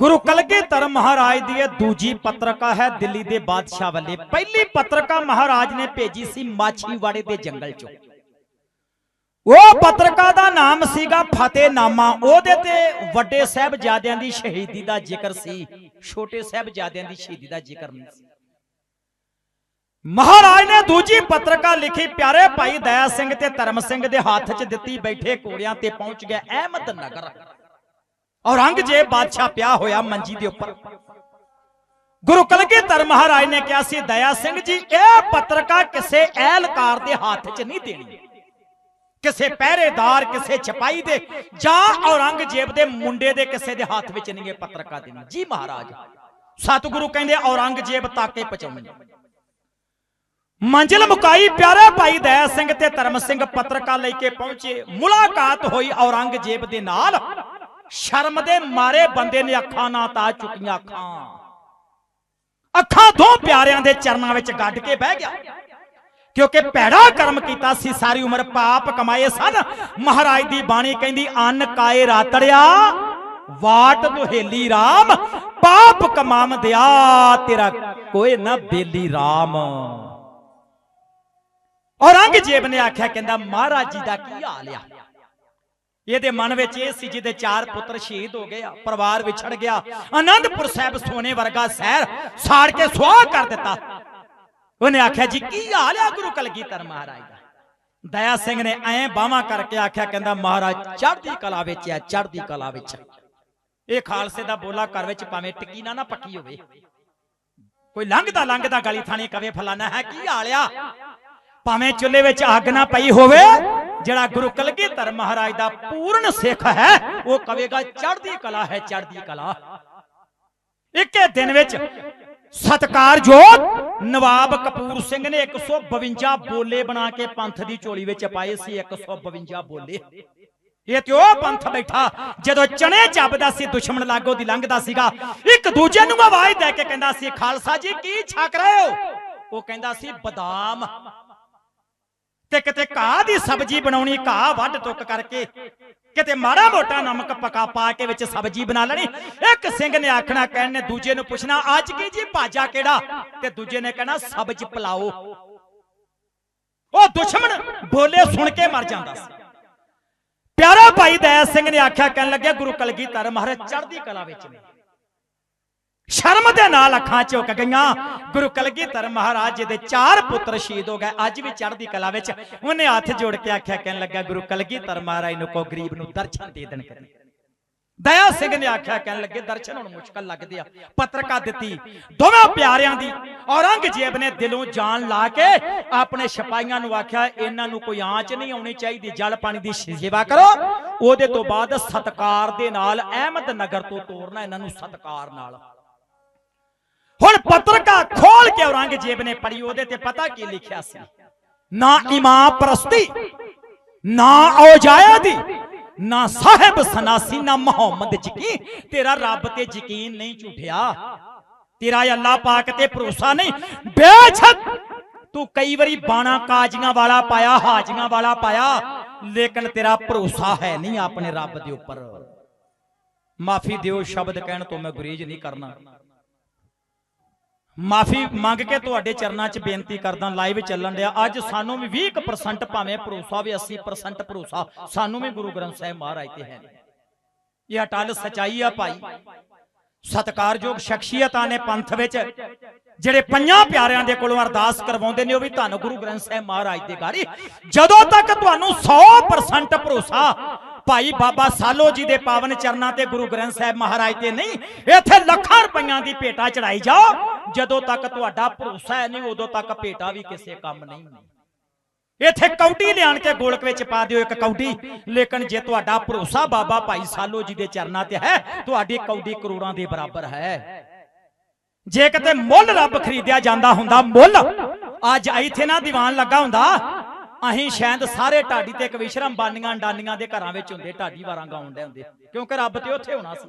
ਗੁਰੂ ਕਲਗੀਧਰ ਮਹਾਰਾਜ ਦੀ ਇਹ ਦੂਜੀ ਪੱਤਰਕਾ ਹੈ ਦਿੱਲੀ ਦੇ ਬਾਦਸ਼ਾਹ ਵੱਲੇ। ਪਹਿਲੀ ਪੱਤਰਕਾ ਮਹਾਰਾਜ ਨੇ ਭੇਜੀ ਸੀ ਮਾਛੀਵਾੜੇ ਦੇ ਜੰਗਲ ਚੋਂ। ਉਹ ਪੱਤਰਕਾ ਦਾ ਨਾਮ ਸੀਗਾ ਫਤਿਹਨਾਮਾ। ਉਹਦੇ ਤੇ ਵੱਡੇ ਸਾਹਿਬਜ਼ਾਦਿਆਂ ਦੀ ਸ਼ਹੀਦੀ ਦਾ ਜ਼ਿਕਰ ਸੀ, ਛੋਟੇ ਸਾਹਿਬਜ਼ਾਦਿਆਂ ਦੀ ਸ਼ਹੀਦੀ ਦਾ ਜ਼ਿਕਰ ਨਹੀਂ ਸੀ। ਮਹਾਰਾਜ ਨੇ ਦੂਜੀ ਪੱਤਰਕਾ ਲਿਖੀ, ਪਿਆਰੇ ਭਾਈ ਦਇਆ ਸਿੰਘ ਤੇ ਧਰਮ ਸਿੰਘ ਦੇ ਹੱਥ 'ਚ ਦਿੱਤੀ ਬੈਠੇ ਘੋੜਿਆਂ ਤੇ ਪਹੁੰਚ ਗਿਆ ਅਹਿਮਦ ਨਗਰ। ਔਰੰਗਜ਼ੇਬ ਬਾਦਸ਼ਾਹ ਪਿਆ ਹੋਇਆ ਮੰਜੀ ਦੇ ਉੱਪਰ। ਗੁਰੂ ਕਲਗੀਧਰ ਮਹਾਰਾਜ ਨੇ ਕਿਹਾ ਸੀ, ਦਇਆ ਸਿੰਘ ਜੀ, ਇਹ ਪੱਤਰਕਾ ਕਿਸੇ ਅਹਿਲਕਾਰ ਦੇ ਹੱਥ 'ਚ ਨਹੀਂ ਦੇਣੀ। ਕਿਸੇ ਪਹਿਰੇਦਾਰ, ਕਿਸੇ ਛਪਾਈ ਦੇ ਜਾਂ ਔਰੰਗਜ਼ੇਬ ਦੇ ਮੁੰਡੇ ਦੇ ਕਿਸੇ ਦੇ ਹੱਥ ਵਿੱਚ ਨਹੀਂ ਇਹ ਪੱਤਰਕਾ ਦੇਣੀ। ਜੀ ਮਹਾਰਾਜ, ਸਤਿਗੁਰੂ ਕਹਿੰਦੇ ਔਰੰਗਜ਼ੇਬ ਤਾਕੇ ਪਚਾਉਣੀ ਮੰਜ਼ਿਲ ਮੁਕਾਈ ਪਿਆਰੇ ਭਾਈ ਦਇਆ ਸਿੰਘ ਤੇ ਧਰਮ ਸਿੰਘ ਪੱਤਰਕਾ ਲੈ ਕੇ ਪਹੁੰਚੇ। ਮੁਲਾਕਾਤ ਹੋਈ ਔਰੰਗਜ਼ੇਬ ਦੇ ਨਾਲ। ਸ਼ਰਮ ਦੇ ਮਾਰੇ ਬੰਦੇ ਨੇ ਅੱਖਾਂ ਨਾ ਤਾ ਚੁੱਕੀਆਂ ਅੱਖਾਂ। ਅੱਖਾਂ ਦੋ ਪਿਆਰਿਆਂ ਦੇ ਚਰਨਾਂ ਵਿੱਚ ਗੱਡ ਕੇ ਬਹਿ ਗਿਆ। ਕਿਉਂਕਿ ਭੈੜਾ ਕਰਮ ਕੀਤਾ ਸੀ, ਸਾਰੀ ਉਮਰ ਪਾਪ ਕਮਾਏ ਸਨ। ਮਹਾਰਾਜ ਦੀ ਬਾਣੀ ਕਹਿੰਦੀ, ਅੰਨ ਕਾਏ ਰਾਤੜਿਆ, ਵਾਟ ਦੁਹੇਲੀ RAM ਪਾਪ ਕਮਾਮ ਦਿਆ, ਤੇਰਾ ਕੋਈ ਨਾ ਬੇਲੀ RAM ਔਰੰਗਜ਼ੇਬ ਨੇ ਆਖਿਆ, ਕਹਿੰਦਾ, ਮਹਾਰਾਜ ਜੀ ਦਾ ਕੀ ਹਾਲ ਆ? ਇਹਦੇ ਮਨ ਵਿੱਚ ਇਹ ਸੀ ਜਿਹਦੇ ਚਾਰ ਪੁੱਤਰ ਸ਼ਹੀਦ ਹੋ ਗਏ ਆ ਪਰਿਵਾਰ ਵਿਛੜ ਗਿਆ। ਆਨੰਦਪੁਰ ਸਾਹਿਬ ਸੋਨੇ ਵਰਗਾ ਸ਼ਹਿਰ ਸਾੜ ਕੇ ਸੁਆਹ ਕਰ ਦਿੱਤਾ। ਉਹਨੇ ਆਖਿਆ, ਜੀ, ਕੀ ਹਾਲ ਆ ਗੁਰੂ ਕਲਗੀਧਰ ਮਹਾਰਾਜ ਦਾ? ਦਇਆ ਸਿੰਘ ਨੇ ਐ ਬਾਹਾਂ ਕਰਕੇ ਆਖਿਆ, ਕਹਿੰਦਾ, ਮਹਾਰਾਜ, ਚੜ੍ਹਦੀ ਕਲਾ ਵਿੱਚ ਆ ਚੜ੍ਹਦੀ ਕਲਾ ਵਿੱਚ ਇਹ ਖਾਲਸੇ ਦਾ ਬੋਲਾ ਘਰ ਵਿੱਚ ਭਾਵੇਂ ਟਿੱਕੀ ਨਾ ਨਾ ਪੱਕੀ ਹੋਵੇ। ਕੋਈ ਲੰਘਦਾ ਲੰਘਦਾ ਗਲੀ ਥਾਣੀ ਕਵੇ ਫਲਾਣਾ ਹੈ, ਕੀ ਹਾਲ ਆ? ਭਾਵੇਂ ਚੁੱਲ੍ਹੇ ਵਿੱਚ ਅੱਗ ਨਾ ਪਈ ਹੋਵੇ, ਜਿਹੜਾ ਗੁਰੂ ਕਲਗੀਧਰ ਮਹਾਰਾਜ ਦਾ ਪੂਰਨ ਸਿੱਖ ਹੈ, ਉਹ ਕਵੇਗਾ, ਚੜ੍ਹਦੀ ਕਲਾ ਹੈ, ਚੜ੍ਹਦੀ ਕਲਾ। ਇੱਕੇ ਦਿਨ ਵਿੱਚ ਸਤਕਾਰਯੋਗ ਨਵਾਬ ਕਪੂਰ ਸਿੰਘ ਨੇ 152 ਬੋਲੇ ਬਣਾ ਕੇ ਪੰਥ ਦੀ ਝੋਲੀ ਵਿੱਚ ਪਾਏ ਸੀ 152 ਬੋਲੇ। ਇਹ ਤੇ ਉਹ ਪੰਥ ਬੈਠਾ, ਜਦੋਂ ਚਣੇ ਚੱਬਦਾ ਸੀ, ਦੁਸ਼ਮਣ ਲਾਗੋ ਦੀ ਲੰਘਦਾ ਸੀਗਾ। ਇੱਕ ਦੂਜੇ ਨੂੰ ਆਵਾਜ਼ ਦੇ ਕੇ ਕਹਿੰਦਾ ਸੀ, ਖਾਲਸਾ ਜੀ, ਕੀ ਛਕ ਰਹੇ ਹੋ? ਉਹ ਕਹਿੰਦਾ ਸੀ, ਬਦਾਮ। ਤੇ ਕਿਤੇ ਘਾਹ ਦੀ ਸਬਜ਼ੀ ਬਣਾਉਣੀ, ਘਾਹ ਵੱਢ ਟੁੱਕ ਕਰਕੇ ਕਿਤੇ ਮਾੜਾ ਮੋਟਾ ਨਮਕ ਪਕਾ ਪਾ ਕੇ ਵਿੱਚ ਸਬਜ਼ੀ ਬਣਾ ਲੈਣੀ। ਇੱਕ ਸਿੰਘ ਨੇ ਆਖਣਾ, ਕਹਿਣ ਨੇ ਦੂਜੇ ਨੂੰ ਪੁੱਛਣਾ, ਅੱਜ ਕੀ ਜੀ ਭਾਜਾ ਕਿਹੜਾ? ਤੇ ਦੂਜੇ ਨੇ ਕਹਿਣਾ, ਸਬਜ਼ ਪਲਾਓ। ਉਹ ਦੁਸ਼ਮਣ ਬੋਲੇ ਸੁਣ ਕੇ ਮਰ ਜਾਂਦਾ ਸੀ। ਪਿਆਰਾ ਭਾਈ ਦਇਆ ਸਿੰਘ ਨੇ ਆਖਿਆ, ਕਹਿਣ ਲੱਗਿਆ, ਗੁਰੂ ਕਲਗੀਧਰ ਮਹਾਰਾਜ ਚੜ੍ਹਦੀ ਕਲਾ ਵਿੱਚ ਨੇ। ਸ਼ਰਮ ਦੇ ਨਾਲ ਅੱਖਾਂ ਝੁਕ ਗਈਆਂ। ਗੁਰੂ ਕਲਗੀਧਰ ਮਹਾਰਾਜ ਜੀ ਦੇ ਚਾਰ ਪੁੱਤਰ ਸ਼ਹੀਦ ਹੋ ਗਏ। ਅੱਜ ਵੀ ਚੜ੍ਹਦੀ ਕਲਾ ਵਿੱਚ ਉਹਨੇ ਹੱਥ ਜੋੜ ਕੇ ਆਖਿਆ, ਕਹਿਣ ਲੱਗਾ ਗੁਰੂ ਕਲਗੀਧਰ ਮਹਾਰਾਜ ਨੂੰ ਕੋ ਗਰੀਬ ਨੂੰ ਦਰਸ਼ਨ ਦੇ ਦੇਣ ਕਰੇ ਦਇਆ ਸਿੰਘ ਨੇ ਆਖਿਆ, ਕਹਿਣ ਲੱਗੇ, ਦਰਸ਼ਨ ਹੁਣ ਮੁਸ਼ਕਲ ਲੱਗਦੇ ਆ। ਪੱਤਰਕਾ ਦਿੱਤੀ, ਦੋਵੇਂ ਪਿਆਰਿਆਂ ਦੀ ਔਰੰਗਜ਼ੇਬ ਨੇ ਦਿਲੋਂ ਜਾਨ ਲਾ ਕੇ ਆਪਣੇ ਸਿਪਾਹੀਆਂ ਨੂੰ ਆਖਿਆ, ਇਹਨਾਂ ਨੂੰ ਕੋਈ ਆਂਚ ਨਹੀਂ ਆਉਣੀ ਚਾਹੀਦੀ, ਜਲ ਪਾਣੀ ਦੀ ਸੇਵਾ ਕਰੋ। ਉਹਦੇ ਤੋਂ ਬਾਅਦ ਸਤਕਾਰ ਦੇ ਨਾਲ ਅਹਿਮਦ ਨਗਰ ਤੋਂ ਤੋਰਨਾ ਇਹਨਾਂ ਨੂੰ ਸਤਕਾਰ ਨਾਲ। ਹੁਣ ਪੱਤਰਕਾ ਖੋਲ ਕੇ ਔਰੰਗਜ਼ੇਬ ਨੇ ਪੜ੍ਹੀ ਉਹਦੇ ਤੇ ਪਤਾ ਕੀ ਲਿਖਿਆ ਸੀ? ਨਾ ਇਮਾਮ ਪ੍ਰਸਤੀ, ਨਾ ਔਜਾਇਆ ਦੀ ਨਾ ਸਾਹਿਬ ਸਨਾਸੀ, ਨਾ ਮੁਹੰਮਦ ਯਕੀਨ। ਤੇਰਾ ਰੱਬ ਤੇ ਯਕੀਨ ਨਹੀਂ ਝੂਠਿਆ। ਤੇਰਾ ਅੱਲਾ ਪਾਕ ਤੇ ਭਰੋਸਾ ਨਹੀਂ। ਬੇਸ਼ੱਕ ਤੂੰ ਕਈ ਵਾਰੀ ਬਾਣਾ ਕਾਜੀਆਂ ਵਾਲਾ ਪਾਇਆ, ਹਾਜੀਆਂ ਵਾਲਾ ਪਾਇਆ, ਲੇਕਿਨ ਤੇਰਾ ਭਰੋਸਾ ਹੈ ਨਹੀਂ ਆਪਣੇ ਰੱਬ ਦੇ ਉੱਪਰ। ਮਾਫੀ ਦਿਓ, ਸ਼ਬਦ ਕਹਿਣ ਤੋਂ ਮੈਂ ਗੁਰੇਜ ਨਹੀਂ ਕਰਨਾ। ਮਾਫੀ ਮੰਗ ਕੇ ਤੁਹਾਡੇ ਚਰਨਾਂ 'ਚ ਬੇਨਤੀ ਕਰਦਾ, ਲਾਈਵ ਚੱਲਣ ਡਿਆ। ਅੱਜ ਸਾਨੂੰ ਵੀ 20% ਭਾਵੇਂ ਭਰੋਸਾ ਵੀ 80% ਭਰੋਸਾ। ਸਾਨੂੰ ਵੀ ਗੁਰੂ ਗ੍ਰੰਥ ਸਾਹਿਬ ਮਹਾਰਾਜ ਤੇ ਹੈ ਇਹ ਅਟਲ ਸਚਾਈ ਆ ਭਾਈ। ਸਤਕਾਰਯੋਗ ਸ਼ਖਸੀਅਤਾਂ ਨੇ ਪੰਥ ਵਿੱਚ ਜਿਹੜੇ ਪੰਜਾਂ ਪਿਆਰਿਆਂ ਦੇ ਕੋਲੋਂ ਅਰਦਾਸ ਕਰਵਾਉਂਦੇ ਨੇ, ਉਹ ਵੀ ਤੁਹਾਨੂੰ ਗੁਰੂ ਗ੍ਰੰਥ ਸਾਹਿਬ ਮਹਾਰਾਜ ਦੇ ਗਾਰੀ ਜਦੋਂ ਤੱਕ ਤੁਹਾਨੂੰ 100% ਭਰੋਸਾ ਭਾਈ ਬਾਬਾ ਸਾਲੋ ਜੀ ਦੇ ਪਾਵਨ ਚਰਨਾਂ ਤੇ ਗੁਰੂ ਗ੍ਰੰਥ ਸਾਹਿਬ ਮਹਾਰਾਜ ਤੇ ਨਹੀਂ ਇੱਥੇ ਲੱਖਾਂ ਰੁਪਈਆਂ ਦੀ ਭੇਟਾ ਚੜਾਈ ਜਾਓ। ਜਦੋਂ ਤੱਕ ਤੁਹਾਡਾ ਭਰੋਸਾ ਨਹੀਂ ਉਦੋਂ ਤੱਕ ਭੇਟਾ ਵੀ ਕਿਸੇ ਕੰਮ ਨਹੀਂ। ਇੱਥੇ ਕੌਡੀ ਲਿਆਣ ਕੇ ਗੋਲਕ ਵਿੱਚ ਪਾ ਦਿਓ ਇੱਕ ਕੌਡੀ। ਲੇਕਿਨ ਜੇ ਤੁਹਾਡਾ ਭਰੋਸਾ ਬਾਬਾ ਭਾਈ ਸਾਲੋ ਜੀ ਦੇ ਚਰਨਾਂ ਤੇ ਹੈ ਤੁਹਾਡੀ ਕੌਡੀ ਕਰੋੜਾਂ ਦੇ ਬਰਾਬਰ ਹੈ। ਜੇ ਕਿਤੇ ਮੁੱਲ ਰੱਬ ਖਰੀਦਿਆ ਜਾਂਦਾ ਹੁੰਦਾ ਮੁੱਲ। ਅੱਜ ਇੱਥੇ ਨਾ ਦੀਵਾਨ ਲੱਗਾ ਹੁੰਦਾ। ਅਸੀਂ ਸ਼ਾਇਦ ਸਾਰੇ ਢਾਡੀ ਤੇ ਕਵਿਸ਼ਰਮ ਬਾਨੀਆਂ ਡਾਨੀਆਂ ਦੇ ਘਰਾਂ ਵਿੱਚ ਹੁੰਦੇ ਢਾਡੀ ਵਾਰਾਂ ਗਾਉਣ ਦੇ ਹੁੰਦੇ। ਕਿਉਂਕਿ ਰੱਬ ਤੇ ਉੱਥੇ ਹੋਣਾ ਸੀ।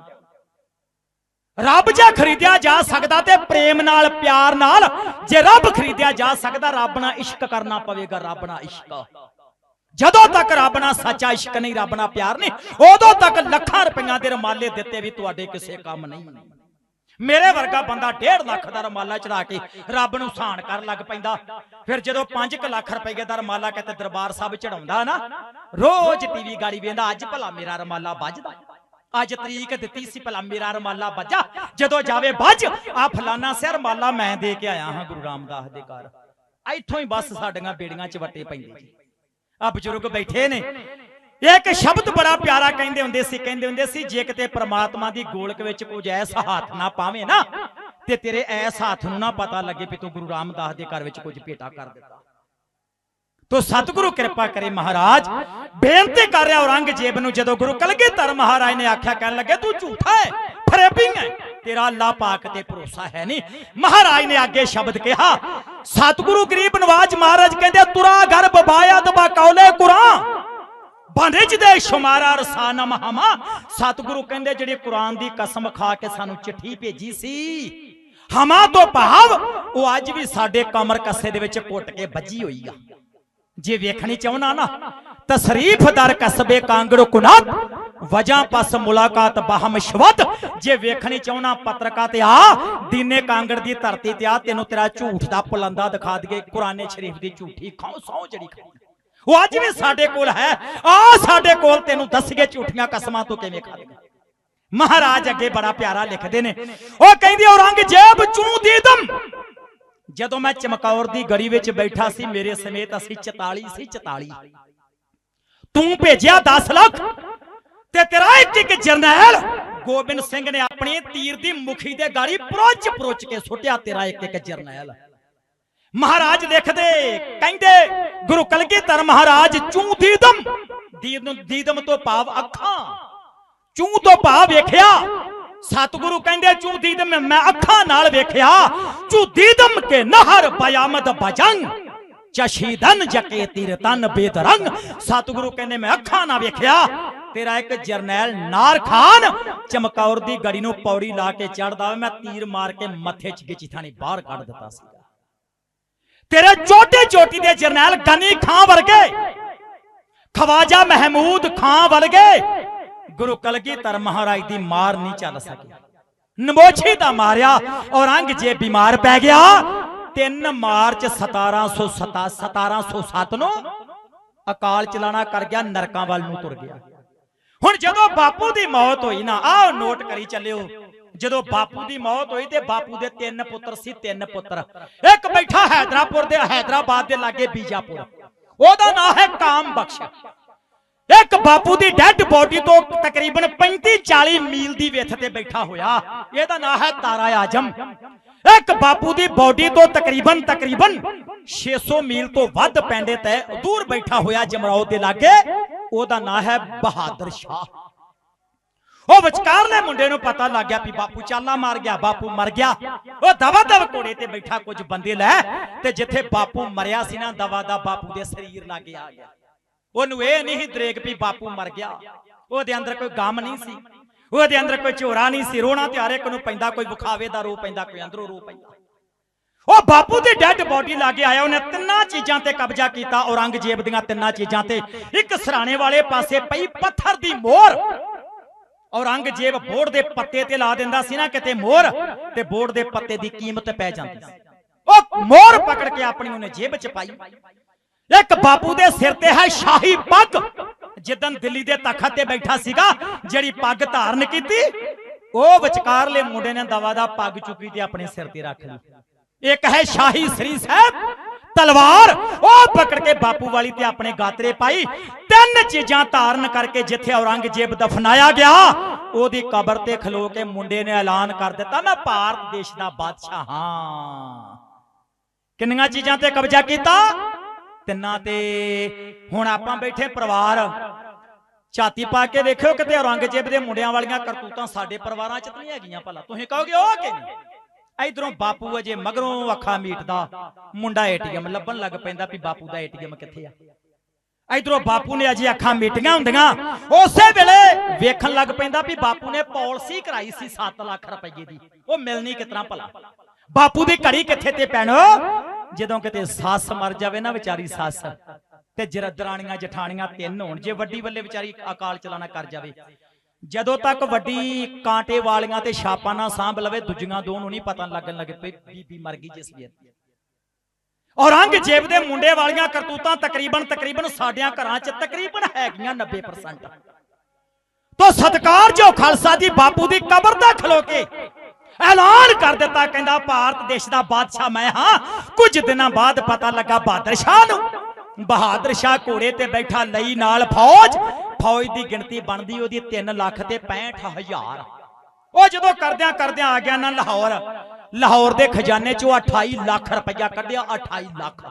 ਰੱਬ ਜੇ ਖਰੀਦਿਆ ਜਾ ਸਕਦਾ ਤੇ ਪ੍ਰੇਮ ਨਾਲ ਪਿਆਰ ਨਾਲ ਜੇ ਰੱਬ ਖਰੀਦਿਆ ਜਾ ਸਕਦਾ ਰੱਬ ਨਾਲ ਇਸ਼ਕ ਕਰਨਾ ਪਵੇਗਾ ਰੱਬ ਨਾਲ ਇਸ਼ਕ। ਜਦੋਂ ਤੱਕ ਰੱਬ ਨਾਲ ਸੱਚਾ ਇਸ਼ਕ ਨਹੀਂ ਰੱਬ ਨਾਲ ਪਿਆਰ ਨਹੀਂ ਉਦੋਂ ਤੱਕ ਲੱਖਾਂ ਰੁਪਈਆਂ ਦੇ ਰਮਾਲੇ ਦਿੱਤੇ ਵੀ ਤੁਹਾਡੇ ਕਿਸੇ ਕੰਮ ਨਹੀਂ। ਮੇਰੇ ਵਰਗਾ ਬੰਦਾ 1.5 ਲੱਖ ਦਾ ਰਮਾਲਾ ਚੜਾ ਕੇ ਰੱਬ ਨੂੰ ਸਾਨ ਕਰਨ ਲੱਗ ਪੈਂਦਾ। ਫਿਰ ਜਦੋਂ 5 ਲੱਖ ਰੁਪਏ ਦਾ ਰਮਾਲਾ ਕਿਤੇ ਦਰਬਾਰ ਸਾਹਿਬ ਚੜਾਉਂਦਾ ਨਾ, ਰੋਜ਼ ਟੀਵੀ ਗਾੜੀ ਵੇਂਦਾ ਅੱਜ ਭਲਾ ਮੇਰਾ ਰਮਾਲਾ ਵੱਜਦਾ। ਅੱਜ ਤਰੀਕ ਦਿੱਤੀ ਸੀ ਭਲਾ ਮੇਰਾ ਰਮਾਲਾ ਵੱਜਾ। ਜਦੋਂ ਜਾਵੇ ਵੱਜ ਆ ਫਲਾਨਾ ਸਿਰ ਰਮਾਲਾ ਮੈਂ ਦੇ ਕੇ ਆਇਆ ਹਾਂ ਗੁਰੂ ਰਾਮਦਾਸ ਦੇ ਘਰ। ਇੱਥੋਂ ਹੀ ਬਸ ਸਾਡੀਆਂ ਬੇੜੀਆਂ ਚ ਵੱਟੇ ਪੈਂਦੇ ਜੀ। ਆ ਬਜ਼ੁਰਗ ਬੈਠੇ ਨੇ ਇਹ ਇੱਕ ਸ਼ਬਦ ਬੜਾ ਪਿਆਰਾ ਕਹਿੰਦੇ ਹੁੰਦੇ ਸੀ, ਕਹਿੰਦੇ ਹੁੰਦੇ ਸੀ, ਜੇ ਕਿਤੇ ਪ੍ਰਮਾਤਮਾ ਦੀ ਗੋਲਕ ਵਿੱਚ ਕੁਝ ਐਸਾ ਹੱਥ ਨਾ ਪਾਵੇਂ ਨਾ, ਤੇ ਤੇਰੇ ਐਸ ਹੱਥ ਨੂੰ ਨਾ ਪਤਾ ਲੱਗੇ ਵੀ ਤੂੰ ਗੁਰੂ ਰਾਮਦਾਸ ਦੇ ਘਰ ਵਿੱਚ ਕੁਝ ਭੇਟਾ ਕਰ ਦਿੱਤਾ। ਤੋ ਸਤਿਗੁਰੂ ਕਿਰਪਾ ਕਰੇ ਮਹਾਰਾਜ, ਬੇਨਤੀ ਕਰ ਰਿਹਾ ਔਰੰਗਜ਼ੇਬ ਨੂੰ, ਜਦੋਂ ਗੁਰੂ ਕਲਗੀਧਰ ਮਹਾਰਾਜ ਨੇ ਆਖਿਆ ਕਹਿਣ ਲੱਗੇ, ਤੂੰ ਝੂਠਾ ਹੈ ਫਰੇਬਿੰਗ ਹੈ ਤੇਰਾ ਅੱਲਾ ਪਾਕ ਤੇ ਭਰੋਸਾ ਹੈ ਨਹੀਂ। ਮਹਾਰਾਜ ਨੇ ਅੱਗੇ ਸ਼ਬਦ ਕਿਹਾ, ਸਤਿਗੁਰੂ ਗਰੀਬ ਨਵਾਜ ਮਹਾਰਾਜ ਕਹਿੰਦੇ ਤੁਰਾ ਘਰ ਬਬਾਇਆ ਦਬਾ ਕੌਲੇ ਕੁਰਾਨ ਬਾਨੇਜ ਸ਼ੁਮਾਰਾ ਰਸਾਨਾ ਮਹਾਮਾ। ਸਤਿਗੁਰੂ ਕਹਿੰਦੇ ਜਿਹੜੀ ਕੁਰਾਨ ਦੀ ਕਸਮ ਖਾ ਕੇ ਸਾਨੂੰ ਚਿੱਠੀ ਭੇਜੀ ਸੀ, ਹਮਾ ਤੋਂ ਭਾਵ, ਉਹ ਅੱਜ ਵੀ ਸਾਡੇ ਕਮਰ ਕੱਸੇ ਦੇ ਵਿੱਚ ਕੁੱਟ ਕੇ ਵੱਜੀ ਹੋਈ ਆ। ਜੇ ਵੇਖਣੀ ਚਾਹਣਾ ਨਾ, ਤਸਰੀਫ ਦਰ ਕਸਬੇ ਕਾਂਗੜੋ ਕੁਨਾਤ ਵਜਾ ਪਸ ਮੁਲਾਕਾਤ ਬਾਹਮ ਸ਼ਵਤ। ਜੇ ਵੇਖਣੀ ਚਾਹਣਾ ਪੱਤਰਕਾ ਤੇ ਆ, ਦੀਨੇ ਕਾਂਗੜ ਦੀ ਧਰਤੀ ਤੇ ਆ, ਤੈਨੂੰ ਤੇਰਾ ਝੂਠ ਦਾ ਪੁਲੰਦਾ ਦਿਖਾ ਦਈਏ, ਕੁਰਾਨੇ ਸ਼ਰੀਫ ਦੀ ਝੂਠੀ ਖਾਉ ਸੌ ਜਿਹੜੀ ਖਾਈ ਉਹ ਅੱਜ ਵੀ ਸਾਡੇ ਕੋਲ ਹੈ। ਆ ਸਾਡੇ ਕੋਲ ਤੈਨੂੰ ਦੱਸੀਏ ਝੂਠੀਆਂ ਕਸਮਾਂ ਤੋਂ ਕਿਵੇਂ ਖਾ ਮਹਾਰਾਜ ਅੱਗੇ ਬੜਾ ਪਿਆਰਾ ਲਿਖਦੇ ਨੇ। ਉਹ ਕਹਿੰਦੀ, ਔਰੰਗਜ਼ੇਬ ਚੂ ਦੀਦਮ ਜਦੋਂ ਮੈਂ ਚਮਕੌਰ ਦੀ ਗੜੀ ਵਿੱਚ ਬੈਠਾ ਸੀ, ਮੇਰੇ ਸਮੇਤ ਅਸੀਂ 44 ਸੀ 44 ਤੂੰ ਭੇਜਿਆ 10 ਲੱਖ ਤੇ ਤੇਰਾ ਇੱਕ ਇੱਕ ਜਰਨੈਲ ਗੋਬਿੰਦ ਸਿੰਘ ਨੇ ਆਪਣੀ ਤੀਰ ਦੀ ਮੁਖੀ ਦੇ ਗਾੜੀ ਪਰੋਚ ਪਰੋਚ ਕੇ ਸੁੱਟਿਆ ਤੇਰਾ ਇੱਕ ਇੱਕ ਜਰਨੈਲ। ਮਹਾਰਾਜ ਲਿਖਦੇ ਕਹਿੰਦੇ, ਗੁਰੂ ਕਲਗੀਧਰ ਮਹਾਰਾਜ ਚੂ ਦੀਦਮ। ਦੀਦਮ ਤੋਂ ਭਾਵ ਅੱਖਾਂ। ਚੂ ਤੋਂ ਭਾਵ ਵੇਖਿਆ। ਸਤਿਗੁਰੂ ਕਹਿੰਦੇ, ਚੂ ਦੀਦਮ, ਮੈਂ ਅੱਖਾਂ ਨਾਲ ਵੇਖਿਆ। ਚੂ ਦੀਦਮ ਕੇ ਨਹਰ ਬਿਆਮਤ ਬਜੰਗ ਚਸ਼ੀਦਨ ਜਕੇ ਤੀਰ ਤਨ ਬੇਦਰੰਗ। ਸਤਿਗੁਰੂ ਕਹਿੰਦੇ, ਮੈਂ ਅੱਖਾਂ ਨਾਲ ਵੇਖਿਆ। ਤੇਰਾ ਇੱਕ ਜਰਨੈਲ ਨਾਰ ਖਾਨ ਚਮਕੌਰ ਦੀ ਗੜੀ ਨੂੰ ਪੌੜੀ ਲਾ ਕੇ ਚੜਦਾ ਮੈਂ ਤੀਰ ਮਾਰ ਕੇ ਮੱਥੇ 'ਚ ਗਿਚੀ ਥਾਣੀ ਬਾਹਰ ਕੱਢ ਦਿੱਤਾ ਸੀ। ਤੇਰੇ ਚੋਟੇ ਚੋਟੀ ਦੇ ਜਰਨੈਲ ਗਨੀ ਖਾਂ ਵਰਗੇ। ਖਵਾਜਾ ਮਹਿਮੂਦ ਖਾਂ ਵਰਗੇ। ਗੁਰੂ ਕਲਗੀਧਰ ਮਹਾਰਾਜ ਦੀ ਮਾਰ ਨਹੀਂ ਚੱਲ ਸਕੀ। ਨਮੋਛੀ ਦਾ ਮਾਰਿਆ, ਔਰੰਗਜ਼ੇਬ ਬਿਮਾਰ ਪੈ ਗਿਆ। 3 ਮਾਰਚ 1707 1707 ਨੂੰ ਅਕਾਲ ਚਲਾਣਾ ਕਰ ਗਿਆ, ਨਰਕਾਂ ਵੱਲ ਨੂੰ ਤੁਰ ਗਿਆ। ਹੁਣ ਜਦੋਂ ਬਾਪੂ ਦੀ ਮੌਤ ਹੋਈ ਨਾ, ਆਹ ਨੋਟ ਕਰੀ ਚੱਲਿਓ। ਜਦੋਂ ਬਾਪੂ ਦੀ ਮੌਤ ਹੋਈ ਤੇ ਬਾਪੂ ਦੇ ਤਿੰਨ ਪੁੱਤਰ ਸੀ ਤਿੰਨ ਪੁੱਤਰ। ਇੱਕ ਬੈਠਾ ਹੈਦਰਾਪੁਰ ਦੇ ਹੈਦਰਾਬਾਦ ਦੇ ਲਾਗੇ ਬੀਜਾਪੁਰ ਉਹਦਾ ਨਾਮ ਹੈ ਕਾਮ ਬਖਸ਼। ਇੱਕ ਬਾਪੂ ਦੀ ਡੈੱਡ ਬੋਡੀ ਤੋਂ ਤਕਰੀਬਨ 35 40 ਮੀਲ ਦੀ ਵਿੱਥ ਤੇ ਬੈਠਾ ਹੋਇਆ। ਇਹਦਾ ਨਾਮ ਹੈ ਤਾਰਾ ਆਜਮ। ਇੱਕ ਬਾਪੂ ਦੀ ਬੋਡੀ ਤੋਂ ਤਕਰੀਬਨ ਤਕਰੀਬਨ 600 ਮੀਲ ਤੋਂ ਵੱਧ ਪੈਂਦੇ ਤੇ ਦੂਰ ਬੈਠਾ ਹੋਇਆ ਜਮਰਾਓ ਦੇ ਲਾਗੇ। ਉਹਦਾ ਨਾਮ ਹੈ ਬਹਾਦਰ ਸ਼ਾਹ। ਉਹ ਵਿਚਕਾਰਲੇ ਮੁੰਡੇ ਨੂੰ ਪਤਾ ਲੱਗ ਗਿਆ ਵੀ ਬਾਪੂ ਚਾਲਾ ਮਾਰ ਗਿਆ, ਬਾਪੂ ਮਰ ਗਿਆ। ਉਹ ਦਵਾ ਦਵ ਕੋੜੇ ਤੇ ਬੈਠਾ ਕੁਝ ਬੰਦੇ ਲੈ ਤੇ ਜਿੱਥੇ ਬਾਪੂ ਮਰਿਆ ਸੀ ਨਾ ਦਵਾ ਦਾ ਬਾਪੂ ਦੇ ਸਰੀਰ ਲਾਗੇ ਆ ਗਿਆ। ਉਹਨੂੰ ਇਹ ਨਹੀਂ ਦਰੇਕ ਵੀ ਬਾਪੂ ਮਰ ਗਿਆ। ਉਹਦੇ ਅੰਦਰ ਕੋਈ ਗਮ ਨਹੀਂ ਸੀ। ਉਹਦੇ ਅੰਦਰ ਕੋਈ ਝੋਰਾ ਨਹੀਂ ਸੀ। ਰੋਣਾ ਤੇ ਹਰ ਇੱਕ ਨੂੰ ਪੈਂਦਾ, ਕੋਈ ਵਿਖਾਵੇ ਦਾ ਰੋ ਪੈਂਦਾ, ਕੋਈ ਅੰਦਰੋਂ ਰੋ ਪੈਂਦਾ। ਉਹ ਬਾਪੂ ਦੀ ਡੈੱਡ ਬੋਡੀ ਲਾਗੇ ਆਇਆ, ਉਹਨੇ ਤਿੰਨਾਂ ਚੀਜ਼ਾਂ ਤੇ ਕਬਜ਼ਾ ਕੀਤਾ, ਔਰੰਗਜ਼ੇਬ ਦੀਆਂ ਤਿੰਨਾਂ ਚੀਜ਼ਾਂ ਤੇ। ਇੱਕ ਸਰਾਣੇ ਵਾਲੇ ਪਾਸੇ ਪਈ ਪੱਥਰ ਦੀ ਮੋਹਰ। ਔਰੰਗਜ਼ੇਬ ਬੋਰਡ ਦੇ ਪੱਤੇ ਤੇ ਲਾ ਦਿੰਦਾ ਸੀ ਨਾ ਕਿਤੇ ਮੋਹਰ ਤੇ ਬੋਰਡ ਦੇ ਪੱਤੇ ਦੀ ਕੀਮਤ ਪੈ ਜਾਂਦੀ ਸੀ। ਉਹ ਮੋਹਰ ਪਕੜ ਕੇ ਆਪਣੀ ਉਹਨੇ ਜੇਬ ਚ ਪਾਈ। ਇੱਕ ਬਾਪੂ ਦੇ ਸਿਰ ਤੇ ਹੈ ਸ਼ਾਹੀ ਪੱਗ। ਜਿੱਦਨ ਦਿੱਲੀ ਦੇ ਤਖਤ ਤੇ ਬੈਠਾ ਸੀਗਾ, ਜਿਹੜੀ ਪੱਗ ਧਾਰਨ ਕੀਤੀ, ਉਹ ਵਿਚਕਾਰਲੇ ਮੁੰਡੇ ਨੇ ਦਵਾ ਦਾ ਪੱਗ ਚੁੱਕੀ ਤੇ ਆਪਣੇ ਸਿਰ ਤੇ ਰੱਖ ਲਈ। ਇੱਕ ਹੈ ਸ਼ਾਹੀ ਸ੍ਰੀ ਸਾਹਿਬ ਤਲਵਾਰ। ਉਹ ਪਕੜ ਕੇ ਬਾਪੂ ਵਾਲੀ ਤੇ ਆਪਣੇ ਗਾਤਰੇ ਪਾਈ। ਤਿੰਨ ਚੀਜ਼ਾਂ ਧਾਰਨ ਕਰਕੇ ਜਿੱਥੇ ਔਰੰਗਜ਼ੇਬ ਦਫਨਾਇਆ ਗਿਆ, ਉਹਦੀ ਕਬਰ ਤੇ ਖਲੋ ਕੇ ਮੁੰਡੇ ਨੇ ਐਲਾਨ ਕਰ ਦਿੱਤਾ, ਮੈਂ ਭਾਰਤ ਦੇਸ਼ ਦਾ ਬਾਦਸ਼ਾਹ ਹਾਂ। ਕਿੰਨੀਆਂ ਚੀਜ਼ਾਂ ਤੇ ਕਬਜ਼ਾ ਕੀਤਾ? ਤਿੰਨਾਂ ਤੇ। ਹੁਣ ਆਪਾਂ ਬੈਠੇ ਪਰਿਵਾਰ। ਛਾਤੀ ਪਾ ਕੇ ਦੇਖਿਓ ਕਿਤੇ ਔਰੰਗਜ਼ੇਬ ਦੇ ਮੁੰਡਿਆਂ ਵਾਲੀਆਂ ਕਰਤੂਤਾਂ ਸਾਡੇ ਪਰਿਵਾਰਾਂ 'ਚ ਤਾਂ ਨਹੀਂ ਹੈਗੀਆਂ ਭਲਾ। ਤੁਸੀਂ ਕਹੋਗੇ ਉਹ ਕਿ ਨਹੀਂ? ਇਧਰੋਂ ਬਾਪੂ ਅਜੇ ਮਗਰੋਂ ਅੱਖਾਂ ਮੀਟਦਾ। ਮੁੰਡਾ ਏਟੀਐਮ ਲੱਭਣ ਲੱਗ ਪੈਂਦਾ ਵੀ ਬਾਪੂ ਦਾ ਏਟੀਐਮ ਕਿੱਥੇ ਆ? ਇਧਰੋਂ ਬਾਪੂ ਨੇ ਅਜੇ ਅੱਖਾਂ ਮੀਟੀਆਂ ਹੁੰਦੀਆਂ। ਉਸੇ ਵੇਲੇ ਵੇਖਣ ਲੱਗ ਪੈਂਦਾ ਵੀ ਬਾਪੂ ਨੇ ਪਾਲਿਸੀ ਕਰਾਈ ਸੀ 7 ਲੱਖ ਰੁਪਏ ਦੀ। ਉਹ ਮਿਲਣੀ ਕਿਤਨਾ ਭਲਾ? ਬਾਪੂ ਦੀ ਘੜੀ ਕਿੱਥੇ ਤੇ ਪੈਣੋ ਜਦੋਂ ਕਿਤੇ ਸੱਸ ਮਰ ਜਾਵੇ ਨਾ ਵਿਚਾਰੀ ਸੱਸ ਤੇ ਜਰਦਰਾਣੀਆਂ ਜਠਾਣੀਆਂ ਤਿੰਨ ਹੋਣ। ਜੇ ਵੱਡੀ ਵੱਲੇ ਵਿਚਾਰੀ ਅਕਾਲ ਚਲਾਣਾ ਕਰ ਜਾਵੇ ਜਦੋਂ ਤੱਕ ਵੱਡੀ ਕਾਂਟੇ ਵਾਲੀਆਂ ਤੇ ਛਾਪਾਂ ਨਾ ਸਾਂਭ ਲਵੇ ਦੂਜੀਆਂ ਦੋ ਨੂੰ ਨਹੀਂ ਪਤਾ ਲੱਗਣ ਲੱਗੇ ਪਈ ਬੀਬੀ ਮਰ ਗਈ ਜਿਸ ਵੇਰ ਔਰੰਗਜ਼ੇਬ ਦੇ ਮੁੰਡੇ ਵਾਲੀਆਂ ਕਰਤੂਤਾਂ ਤਕਰੀਬਨ ਤਕਰੀਬਨ ਸਾਡਿਆਂ ਘਰਾਂ 'ਚ ਤਕਰੀਬਨ ਹੈਗੀਆਂ 90% ਤੋ ਸਤਕਾਰ ਜੋ ਖਾਲਸਾ ਜੀ ਬਾਪੂ ਦੀ ਕਬਰ ਤੇ ਖਲੋ ਕੇ ਐਲਾਨ ਕਰ ਦਿੱਤਾ ਕਹਿੰਦਾ ਭਾਰਤ ਦੇਸ਼ ਦਾ ਬਾਦਸ਼ਾਹ ਮੈਂ ਹਾਂ। ਕੁਝ ਦਿਨਾਂ ਬਾਅਦ ਪਤਾ ਲੱਗਾ ਬਹਾਦਰ ਸ਼ਾਹ ਨੂੰ। ਬਹਾਦਰ ਸ਼ਾਹ ਘੋੜੇ ਤੇ ਬੈਠਾ ਲਈ ਨਾਲ ਫੌਜ। ਫੌਜ ਦੀ ਗਿਣਤੀ ਬਣਦੀ ਉਹਦੀ 3 ਲੱਖ ਤੇ 65 ਉਹ ਜਦੋਂ ਕਰਦਿਆਂ ਕਰਦਿਆਂ ਆ ਗਿਆ ਨਾ ਲਾਹੌਰ। ਲਾਹੌਰ ਦੇ ਖਜ਼ਾਨੇ ਚੋਂ 28 ਲੱਖ ਰੁਪਇਆ ਕੱਢਿਆ 28 ਲੱਖ।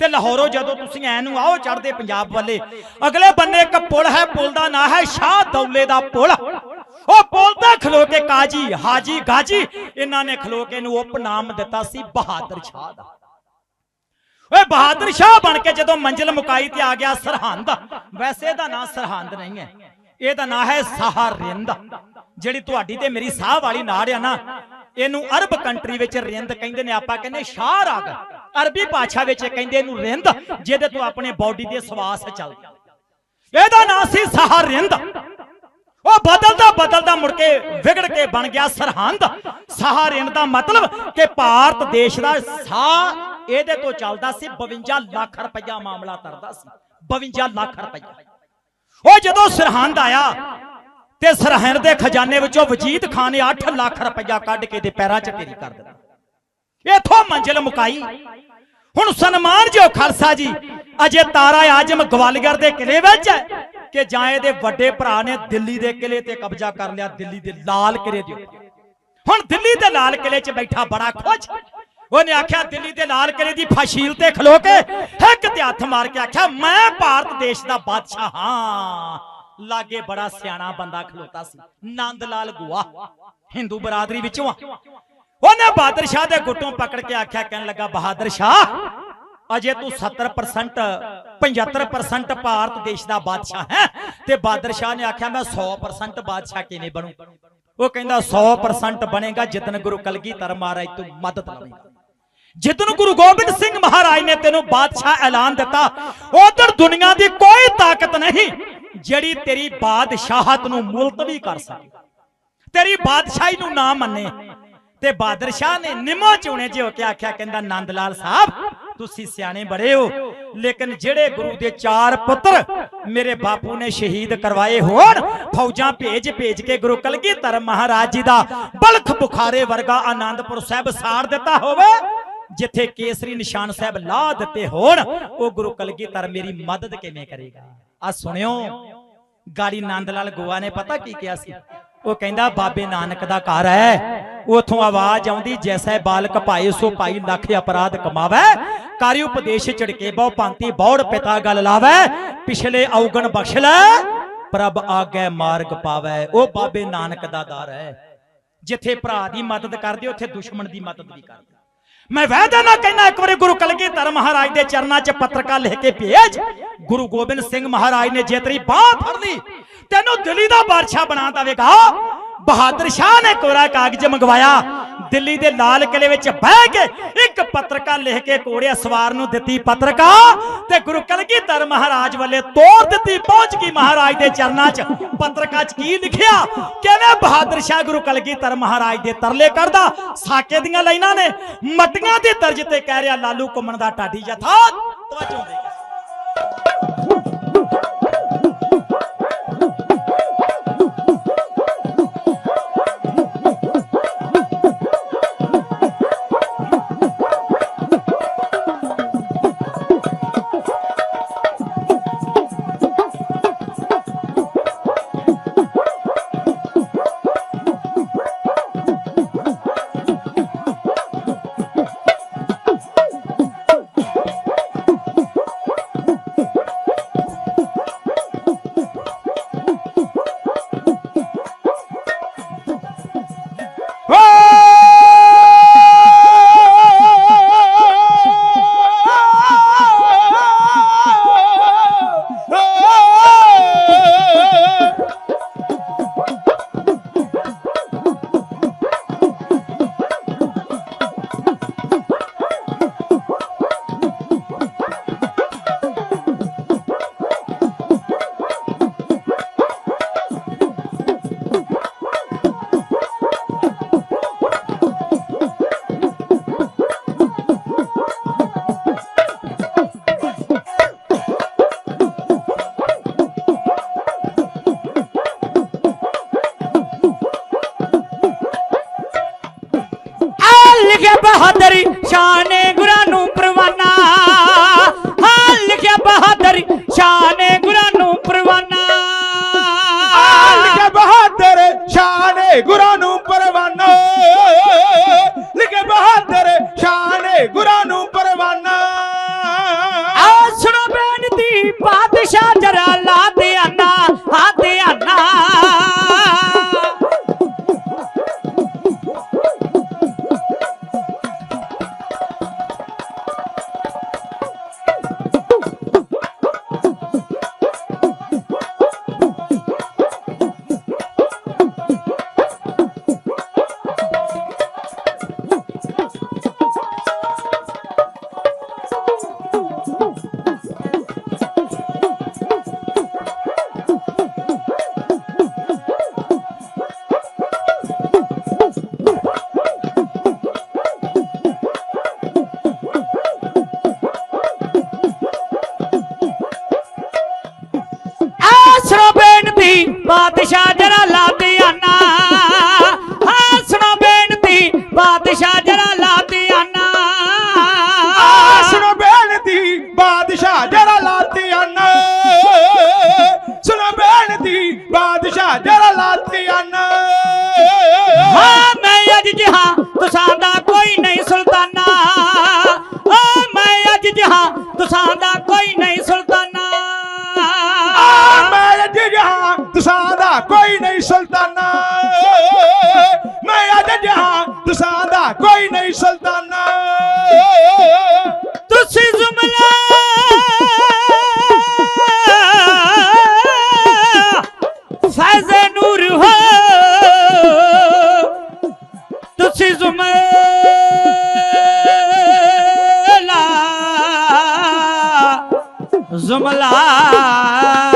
ਤੇ ਲਾਹੌਰੋਂ ਜਦੋਂ ਤੁਸੀਂ ਐ ਨੂੰ ਆਓ ਚੜਦੇ ਪੰਜਾਬ ਵੱਲੇ, ਅਗਲੇ ਬੰਨੇ ਇੱਕ ਪੁਲ ਹੈ, ਪੁਲ ਦਾ ਨਾਂ ਹੈ ਸ਼ਾਹ ਦੌਲੇ ਦਾ ਪੁਲ। ਉਹ ਪੁਲ ਤੇ ਖਲੋ ਕੇ ਕਾਜੀ, ਹਾਜੀ, ਗਾਜੀ, ਇਹਨਾਂ ਨੇ ਖਲੋ ਕੇ ਇਹਨੂੰ ਉਪਨਾਮ ਦਿੱਤਾ ਸੀ ਬਹਾਦਰ ਸ਼ਾਹ ਦਾ। ਓਏ ਬਹਾਦਰ ਸ਼ਾਹ ਬਣ ਕੇ ਜਦੋਂ ਮੰਜ਼ਿਲ ਮੁਕਾਈ ਤੇ ਆ ਗਿਆ ਸਰਹੰਦ। ਵੈਸੇ ਇਹਦਾ ਨਾਂ ਸਰਹੰਦ ਨਹੀਂ ਹੈ। ਇਹਦਾ ਨਾਂ ਹੈ ਸਹਾਰਿੰਦ। ਜਿਹੜੀ ਤੁਹਾਡੀ ਤੇ ਮੇਰੀ ਸਾਹ ਵਾਲੀ ਨਾੜ ਆ ਨਾ, ਇਹਨੂੰ ਅਰਬ ਕੰਟਰੀ ਵਿੱਚ ਰਿੰਦ ਕਹਿੰਦੇ ਨੇ, ਆਪਾਂ ਕਹਿੰਦੇ ਸ਼ਾਹ ਰਾਗ। ਅਰਬੀ ਭਾਸ਼ਾ ਵਿੱਚ ਕਹਿੰਦੇ ਇਹਨੂੰ ਰਿੰਦ, ਜਿਹਦੇ ਤੋਂ ਆਪਣੇ ਬਾਡੀ ਦੇ ਸਵਾਸ ਚੱਲਦੇ। ਇਹਦਾ ਨਾਂ ਸੀ ਸਹਾਰਿੰਦ। ਉਹ ਬਦਲਦਾ ਬਦਲਦਾ ਮੁੜ ਕੇ ਵਿਗੜ ਕੇ ਬਣ ਗਿਆ ਸਰਹੰਦ। ਸਹਾਰਿੰਦ ਦਾ ਮਤਲਬ ਕਿ ਭਾਰਤ ਦੇਸ਼ ਦਾ ਸਾਹ ਇਹਦੇ ਤੋਂ ਚੱਲਦਾ ਸੀ 52 ਲੱਖ ਰੁਪਇਆ ਮਾਮਲਾ ਤਰਦਾ ਸੀ 52 ਲੱਖ ਰੁਪਇਆ ਉਹ ਜਦੋਂ ਸਰਹੰਦ ਆਇਆ ਤੇ ਸਰਹੰਦ ਦੇ ਖਜ਼ਾਨੇ ਵਿੱਚੋਂ ਵਜੀਦ ਖਾਨ ਨੇ 8 ਲੱਖ ਰੁਪਇਆ ਕੱਢ ਕੇ ਦੇ ਪੈਰਾਂ 'ਚ ਢੇਰੀ ਕਰ ਦਿੱਤਾ। ਇਥੋਂ ਮੰਜ਼ਿਲ ਮੁਕਾਈ। ਹੁਣ ਸਨਮਾਨ ਜੋ ਖਾਲਸਾ ਜੀ, ਅਜੇ ਤਾਰਾ ਆਜਮ ਗਵਾਲੀਅਰ ਦੇ ਕਿਲੇ ਵਿੱਚ ਹੈ ਕਿ ਜਾਂ ਇਹਦੇ ਵੱਡੇ ਭਰਾ ਨੇ ਦਿੱਲੀ ਦੇ ਕਿਲੇ ਤੇ ਕਬਜ਼ਾ ਕਰ ਲਿਆ, ਦਿੱਲੀ ਦੇ ਲਾਲ ਕਿਲੇ ਦੇ ਹੁਣ ਦਿੱਲੀ ਦੇ ਲਾਲ ਕਿਲੇ 'ਚ ਬੈਠਾ ਬੜਾ ਖੁਸ਼। ਉਹਨੇ ਆਖਿਆ, ਦਿੱਲੀ ਦੇ ਲਾਲ ਕਿਲੇ ਦੀ ਫਾਸ਼ੀਲ ਤੇ ਖਲੋ ਕੇ ਇੱਕ ਤੇ ਹੱਥ ਮਾਰ ਕੇ ਆਖਿਆ, ਮੈਂ ਭਾਰਤ ਦੇਸ਼ ਦਾ ਬਾਦਸ਼ਾਹ ਹਾਂ। ਲਾਗੇ ਬੜਾ ਸਿਆਣਾ ਬੰਦਾ ਖਲੋਤਾ ਸੀ ਨੰਦ ਲਾਲ ਗੁਆ, ਹਿੰਦੂ ਬਰਾਦਰੀ ਵਿੱਚੋਂ ਆ। ਉਹਨੇ ਬਹਾਦਰ ਸ਼ਾਹ ਦੇ ਗੁੱਟੋਂ ਪਕੜ ਕੇ ਆਖਿਆ, ਕਹਿਣ ਲੱਗਾ, ਬਹਾਦਰ ਸ਼ਾਹ, ਅਜੇ ਤੂੰ 70% 75% ਭਾਰਤ ਦੇਸ਼ ਦਾ ਬਾਦਸ਼ਾਹ ਹੈ। ਤੇ ਬਹਾਦਰ ਸ਼ਾਹ ਨੇ ਆਖਿਆ, ਮੈਂ 100% ਬਾਦਸ਼ਾਹ ਕਿਵੇਂ ਬਣੂ? ਉਹ ਕਹਿੰਦਾ 100% ਬਣੇਗਾ ਜਿਤਨ ਗੁਰੂ ਕਲਗੀਧਰ ਮਹਾਰਾਜ ਤੂੰ ਮਦਦ ਲਵੇਂਗਾ। ਜਿਤਨ ਗੁਰੂ ਗੋਬਿੰਦ ਸਿੰਘ ਮਹਾਰਾਜ ਨੇ ਤੈਨੂੰ ਬਾਦਸ਼ਾਹ ਐਲਾਨ ਦਿੱਤਾ, ਉਧਰ ਦੁਨੀਆ ਦੀ ਕੋਈ ਤਾਕਤ ਨਹੀਂ ਜਿਹੜੀ ਤੇਰੀ ਬਾਦਸ਼ਾਹਤ ਨੂੰ ਮੁਲਤਵੀ ਕਰ ਸਕੇ। ਤੇਰੀ ਬਾਦਸ਼ਾਹੀ ਨੂੰ ਨਾ ਮੰਨੇ ਤੇ ਬਹਾਦਰ ਸ਼ਾਹ ਨੇ ਨਿਮੋ ਚੁਣੇ ਜਿਹਾ ਕੇ ਆਖਿਆ, ਕਹਿੰਦਾ ਨੰਦ ਲਾਲ ਸਾਹਿਬ, ਤੁਸੀਂ ਸਿਆਣੇ ਬੜੇ ਹੋ, ਲੇਕਿਨ ਜਿਹੜੇ ਗੁਰੂ ਦੇ ਚਾਰ ਪੁੱਤਰ ਮੇਰੇ ਬਾਪੂ ਨੇ ਸ਼ਹੀਦ ਕਰਵਾਏ ਹੋਣ, ਫੌਜਾਂ ਭੇਜ ਭੇਜ ਕੇ ਗੁਰੂ ਕਲਗੀਧਰ ਮਹਾਰਾਜ ਜੀ ਦਾ ਬਲਖ ਬੁਖਾਰੇ ਵਰਗਾ ਆਨੰਦਪੁਰ ਸਾਹਿਬ ਸਾੜ ਦਿੱਤਾ ਹੋਵੇ ਜਿੱਥੇ ਕੇਸਰੀ ਨਿਸ਼ਾਨ ਸਾਹਿਬ ਲਾ ਦਿੱਤੇ ਹੋਣ, ਉਹ ਗੁਰੂ ਕਲਗੀਧਰ ਮੇਰੀ ਮਦਦ ਕਿਵੇਂ ਕਰੇਗਾ? ਆ ਸੁਣਿਓ, ਗਾੜੀ ਨੰਦ ਲਾਲ ਗੋਆ ਨੇ ਪਤਾ ਕੀ ਕਿਹਾ ਸੀ? ਉਹ ਕਹਿੰਦਾ, ਬਾਬੇ ਨਾਨਕ ਦਾ ਘਰ ਹੈ, ਉਥੋਂ ਆਵਾਜ਼ ਆਉਂਦੀ, ਜੈਸਾ ਬਾਲਕ ਭਾਏ ਸੋ ਭਾਈ ਲੱਖ ਅਪਰਾਧ ਕਮਾਵੇ, ਕਾਰਿ ਉਪਦੇਸ਼ ਝੜਕੇ ਬਹੁ ਭਾਂਤੀ ਬੌੜ ਪਿਤਾ ਗੱਲ ਲਾਵੇ, ਪਿਛਲੇ ਔਗਣ ਬਖਸ਼ ਲੈ, ਪ੍ਰਭ ਆਗੇ ਮਾਰਗ ਪਾਵੇ, ਉਹ ਬਾਬੇ ਨਾਨਕ ਦਾ ਦਰ ਹੈ। ਜਿੱਥੇ ਭਰਾ ਦੀ ਮਦਦ ਕਰਦੇ, ਉੱਥੇ ਦੁਸ਼ਮਣ ਦੀ ਮਦਦ ਵੀ ਕਰਦੇ। ਮੈਂ ਵਾਅਦਾ ਨਾ ਕਹਿਣਾ ਇੱਕ ਵਾਰੀ ਗੁਰੂ ਕਲਗੀਧਰ ਮਹਾਰਾਜ ਦੇ ਚਰਨਾਂ 'ਚ ਪੱਤਰਕਾ ਲਿਖ ਕੇ ਭੇਜ। ਗੁਰੂ ਗੋਬਿੰਦ ਸਿੰਘ ਮਹਾਰਾਜ ਨੇ ਜੇ ਤੇਰੀ ਬਾਹ ਫੜ ਲਈ, ਤੈਨੂੰ ਦਿੱਲੀ ਦਾ ਬਾਦਸ਼ਾਹ ਬਣਾ ਦੇਵੇਗਾ। ਬਹਾਦਰ ਸ਼ਾਹ ਨੇ ਕੋਰਾ ਕਾਗਜ਼ ਮੰਗਵਾਇਆ। ਦਿੱਲੀ ਦੇ ਲਾਲ ਕਿਲੇ ਵਿੱਚ ਬਹਿ ਕੇ ਇੱਕ ਪੱਤਰਕਾ ਲਿਖ ਕੇ ਕੋੜਿਆ ਸਵਾਰ ਨੂੰ ਦਿੱਤੀ ਪੱਤਰਕਾ ਤੇ ਗੁਰੂ ਕਲਗੀਧਰ ਮਹਾਰਾਜ ਵੱਲੇ ਤੋਰ ਦਿੱਤੀ ਪਹੁੰਚ ਗਈ ਮਹਾਰਾਜ ਦੇ ਚਰਨਾਂ 'ਚ। ਪੱਤਰਕਾ 'ਚ ਕੀ ਲਿਖਿਆ? ਕਿਵੇਂ ਬਹਾਦਰ ਸ਼ਾਹ ਗੁਰੂ ਕਲਗੀਧਰ ਮਹਾਰਾਜ ਦੇ ਤਰਲੇ ਕਰਦਾ ਸਾਕੇ ਦੀਆਂ ਲਾਈਨਾਂ ਨੇ, ਮਟੀਆਂ ਦੀ ਤਰਜ ਤੇ ਕਹਿ ਰਿਹਾ, ਲਾਲੂ ਘੁੰਮਣ ਦਾ ਢਾਡੀ ਜਥਾ ਤਵੱਜੋ ਦੇ ਬਹਾਦਰ, ਸ਼ਾਨ ਗੁਰਾਂ ਨੂੰ ਪਰਵਾਨਾ। ਹਾਂ, ਲਿਖਿਆ ਬਹਾਦਰੀ, ਸ਼ਾਨ ਗੁਰਾਂ ਨੂੰ ਪਰਵਾਨਾ। ਹਾਂ, ਲਿਖਿਆ ਬਹਾਦਰ, ਸ਼ਾਨ ਗੁਰਾਂ ਨੂੰ જમલા